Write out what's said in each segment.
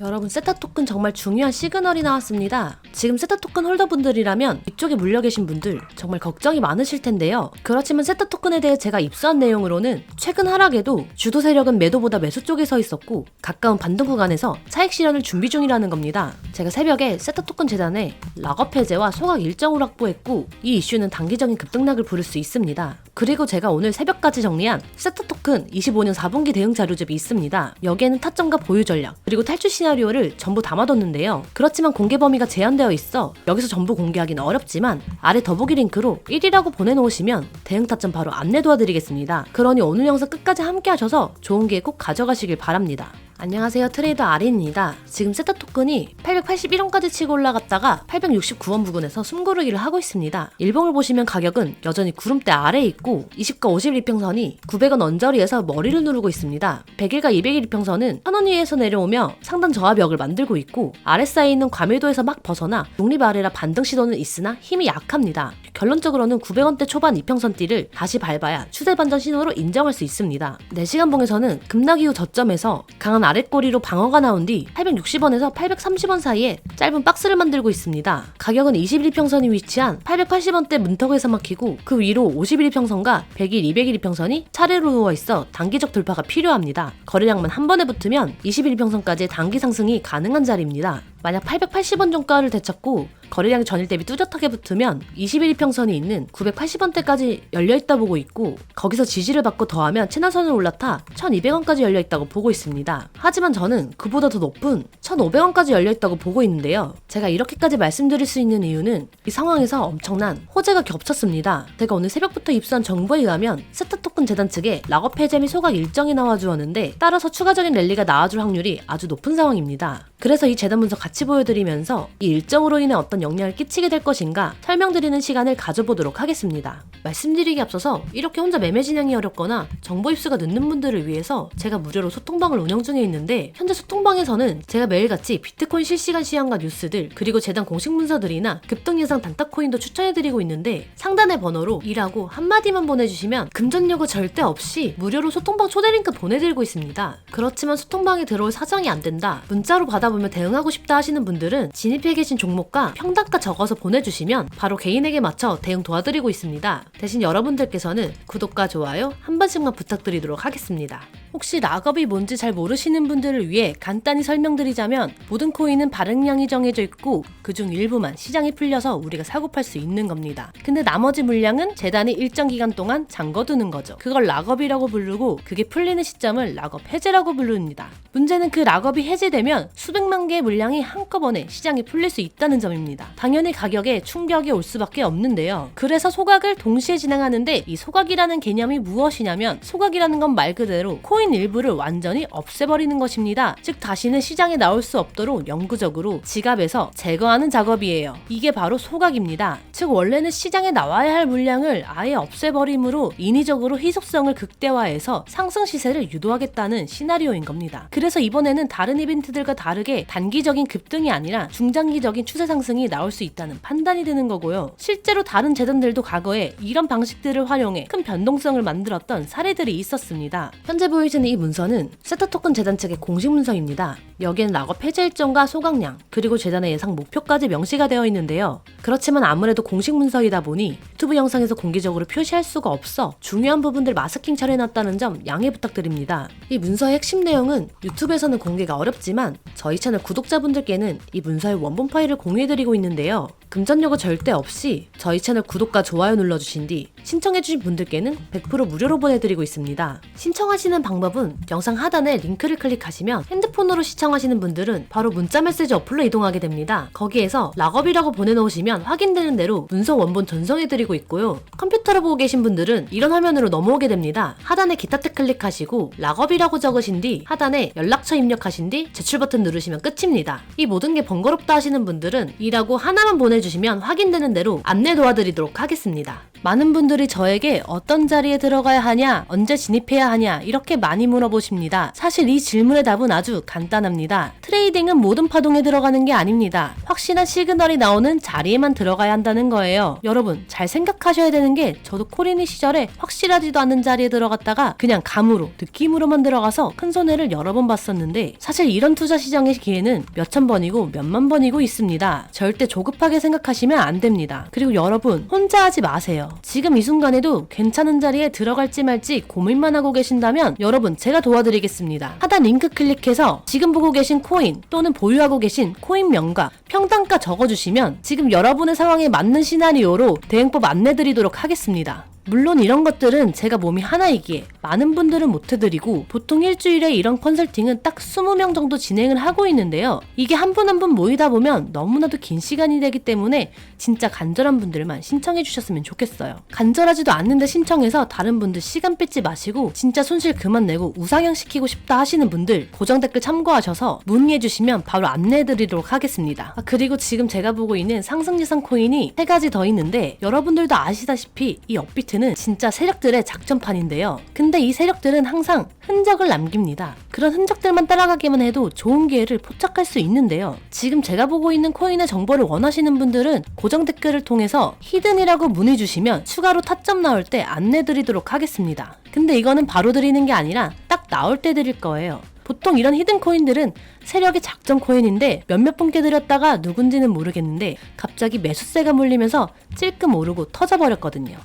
여러분 세타 토큰 정말 중요한 시그널이 나왔습니다. 지금 세타 토큰 홀더분들이라면 이쪽에 물려 계신 분들 정말 걱정이 많으실 텐데요. 그렇지만 세타 토큰에 대해 제가 입수한 내용으로는 최근 하락에도 주도 세력은 매도보다 매수 쪽에 서 있었고 가까운 반등 구간에서 차익 실현을 준비 중이라는 겁니다. 제가 새벽에 세타 토큰 재단에 락업 해제와 소각 일정을 확보했고 이 이슈는 단기적인 급등락을 부를 수 있습니다. 그리고 제가 오늘 새벽까지 정리한 세타 토큰 25년 4분기 대응 자료집이 있습니다. 여기에는 타점과 보유 전략, 그리고 탈출 시나 리오를 전부 담아뒀는데요. 그렇지만 공개 범위가 제한되어 있어 여기서 전부 공개하기는 어렵지만 아래 더보기 링크로 1이라고 보내놓으시면 대응 타점 바로 안내 도와드리겠습니다. 그러니 오늘 영상 끝까지 함께 하셔서 좋은 기회 꼭 가져가시길 바랍니다. 안녕하세요 트레이더 아린입니다. 지금 세타 토큰이 881원까지 치고 올라갔다가 869원 부근에서 숨고르기를 하고 있습니다. 일봉을 보시면 가격은 여전히 구름대 아래에 있고 20과 50일 이평선이 900원 언저리에서 머리를 누르고 있습니다. 100일과 200일 이평선은 1000원 위에서 내려오며 상단 저하벽을 만들고 있고 아래 사이에 있는 과밀도에서 막 벗어나 독립 아래라 반등 시도는 있으나 힘이 약합니다. 결론적으로는 900원대 초반 이평선띠를 다시 밟아야 추세 반전 신호로 인정할 수 있습니다. 4시간 봉에서는 급락 이후 저점에서 강한 아랫꼬리로 방어가 나온 뒤 860원에서 830원 사이에 짧은 박스를 만들고 있습니다. 가격은 21평선이 위치한 880원대 문턱에서 막히고 그 위로 51평선과 100일, 200일 평선이 차례로 누워 있어 단기적 돌파가 필요합니다. 거래량만 한 번에 붙으면 21평선까지 단기 상승이 가능한 자리입니다. 만약 880원 종가를 되찾고 거래량이 전일 대비 뚜렷하게 붙으면 21평선이 있는 980원대까지 열려있다 보고 있고 거기서 지지를 받고 더하면 채널선을 올라타 1200원까지 열려있다고 보고 있습니다. 하지만 저는 그보다 더 높은 1500원까지 열려있다고 보고 있는데요. 제가 이렇게까지 말씀드릴 수 있는 이유는 이 상황에서 엄청난 호재가 겹쳤습니다. 제가 오늘 새벽부터 입수한 정보에 의하면 세타 토큰 재단 측에 락업 해제 및 소각 일정이 나와주었는데 따라서 추가적인 랠리가 나와줄 확률이 아주 높은 상황입니다. 그래서 이 재단 분석 같이 보여드리면서 이 일정으로 인해 어떤 영향을 끼치게 될 것인가 설명드리는 시간을 가져보도록 하겠습니다. 말씀드리기 앞서서 이렇게 혼자 매매 진행이 어렵거나 정보 입수가 늦는 분들을 위해서 제가 무료로 소통방을 운영 중에 있는데 현재 소통방에서는 제가 매일같이 비트코인 실시간 시황과 뉴스들 그리고 재단 공식 문서들이나 급등 예상 단타코인도 추천해드리고 있는데 상단의 번호로 일하고 한마디만 보내주시면 금전 요구 절대 없이 무료로 소통방 초대 링크 보내드리고 있습니다. 그렇지만 소통방에 들어올 사정이 안 된다 문자로 받아 보면 대응하고 싶다 하시는 분들은 진입해 계신 종목과 평단가 적어서 보내주시면 바로 개인에게 맞춰 대응 도와드리고 있습니다. 대신 여러분들께서는 구독과 좋아요 한 번씩만 부탁드리도록 하겠습니다. 혹시 락업이 뭔지 잘 모르시는 분들을 위해 간단히 설명드리자면 모든 코인은 발행량이 정해져 있고 그중 일부만 시장이 풀려서 우리가 사고 팔 수 있는 겁니다. 근데 나머지 물량은 재단이 일정 기간 동안 잠궈두는 거죠. 그걸 락업이라고 부르고 그게 풀리는 시점을 락업 해제라고 부릅니다. 문제는 그 락업이 해제되면 수백만 개의 물량이 한꺼번에 시장에 풀릴 수 있다는 점입니다. 당연히 가격에 충격이 올 수밖에 없는데요. 그래서 소각을 동시에 진행하는데 이 소각이라는 개념이 무엇이냐면 소각이라는 건 말 그대로 코인 일부를 완전히 없애버리는 것입니다. 즉 다시는 시장에 나올 수 없도록 영구적으로 지갑에서 제거하는 작업이에요. 이게 바로 소각입니다. 즉 원래는 시장에 나와야 할 물량을 아예 없애버림으로 인위적으로 희속성을 극대화해서 상승 시세를 유도하겠다는 시나리오인 겁니다. 그래서 이번에는 다른 이벤트들과 다르게 단기적인 급등이 아니라 중장기적인 추세 상승이 나올 수 있다는 판단이 드는 거고요. 실제로 다른 재단들도 과거에 이런 방식들을 활용해 큰 변동성을 만들었던 사례들이 있었습니다. 현재 보이 시는 이 문서는 세타 토큰 재단 측의 공식 문서입니다. 여기엔 락업 해제 일정과 소각량, 그리고 재단의 예상 목표까지 명시가 되어 있는데요. 그렇지만 아무래도 공식 문서이다 보니 유튜브 영상에서 공개적으로 표시할 수가 없어 중요한 부분들 마스킹 처리해놨다는 점 양해 부탁드립니다. 이 문서의 핵심 내용은 유튜브에서는 공개가 어렵지만 저희 채널 구독자분들께는 이 문서의 원본 파일을 공유해드리고 있는데요. 금전 요구 절대 없이 저희 채널 구독과 좋아요 눌러주신 뒤 신청해주신 분들께는 100% 무료로 보내드리고 있습니다. 신청하시는 방법 은 영상 하단에 링크를 클릭하시면 핸드폰으로 시청하시는 분들은 바로 문자 메시지 어플로 이동하게 됩니다. 거기에서 락업이라고 보내놓으시면 확인되는 대로 문서 원본 전송해드리고 있고요. 컴퓨터로 보고 계신 분들은 이런 화면으로 넘어오게 됩니다. 하단에 기타 탭 클릭하시고 락업이라고 적으신 뒤 하단에 연락처 입력하신 뒤 제출 버튼 누르시면 끝입니다. 이 모든 게 번거롭다 하시는 분들은 이라고 하나만 보내주시면 확인되는 대로 안내 도와드리도록 하겠습니다. 많은 분들이 저에게 어떤 자리에 들어가야 하냐, 언제 진입해야 하냐, 이렇게 많이 물어보십니다. 사실 이 질문의 답은 아주 간단합니다. 트레이딩은 모든 파동에 들어가는 게 아닙니다. 확실한 시그널이 나오는 자리에만 들어가야 한다는 거예요. 여러분, 잘 생각하셔야 되는 게 저도 코리니 시절에 확실하지도 않은 자리에 들어갔다가 그냥 감으로, 느낌으로만 들어가서 큰 손해를 여러 번 봤었는데 사실 이런 투자 시장의 기회는 몇천 번이고 몇만 번이고 있습니다. 절대 조급하게 생각하시면 안 됩니다. 그리고 여러분, 혼자 하지 마세요. 지금 이 순간에도 괜찮은 자리에 들어갈지 말지 고민만 하고 계신다면 여러분 제가 도와드리겠습니다. 하단 링크 클릭해서 지금 보고 계신 코인 또는 보유하고 계신 코인 명과 평단가 적어주시면 지금 여러분의 상황에 맞는 시나리오로 대응법 안내드리도록 하겠습니다. 물론 이런 것들은 제가 몸이 하나이기에 많은 분들은 못 해드리고 보통 일주일에 이런 컨설팅은 딱 20명 정도 진행을 하고 있는데요. 이게 한 분 한 분 모이다 보면 너무나도 긴 시간이 되기 때문에 진짜 간절한 분들만 신청해 주셨으면 좋겠어요. 간절하지도 않는데 신청해서 다른 분들 시간 뺏지 마시고 진짜 손실 그만 내고 우상향 시키고 싶다 하시는 분들 고정 댓글 참고하셔서 문의해 주시면 바로 안내해 드리도록 하겠습니다. 아, 그리고 지금 제가 보고 있는 상승 예상 코인이 세 가지 더 있는데 여러분들도 아시다시피 이 업비트 는 진짜 세력들의 작전판인데요. 근데 이 세력들은 항상 흔적을 남깁니다. 그런 흔적들만 따라가기만 해도 좋은 기회를 포착할 수 있는데요. 지금 제가 보고 있는 코인의 정보를 원하시는 분들은 고정 댓글을 통해서 히든이라고 문의 주시면 추가로 타점 나올 때 안내 드리도록 하겠습니다. 근데 이거는 바로 드리는 게 아니라 딱 나올 때 드릴 거예요. 보통 이런 히든 코인들은 세력의 작전 코인인데 몇몇 분께 드렸다가 누군지는 모르겠는데 갑자기 매수세가 몰리면서 찔끔 오르고 터져버렸거든요.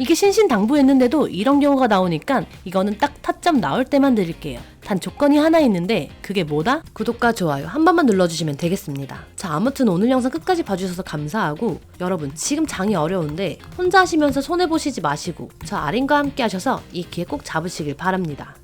이게 신신당부했는데도 이런 경우가 나오니까 이거는 딱 타점 나올 때만 드릴게요. 단 조건이 하나 있는데 그게 뭐다? 구독과 좋아요 한 번만 눌러주시면 되겠습니다. 자 아무튼 오늘 영상 끝까지 봐주셔서 감사하고 여러분 지금 장이 어려운데 혼자 하시면서 손해보시지 마시고 저 아린과 함께 하셔서 이 기회 꼭 잡으시길 바랍니다.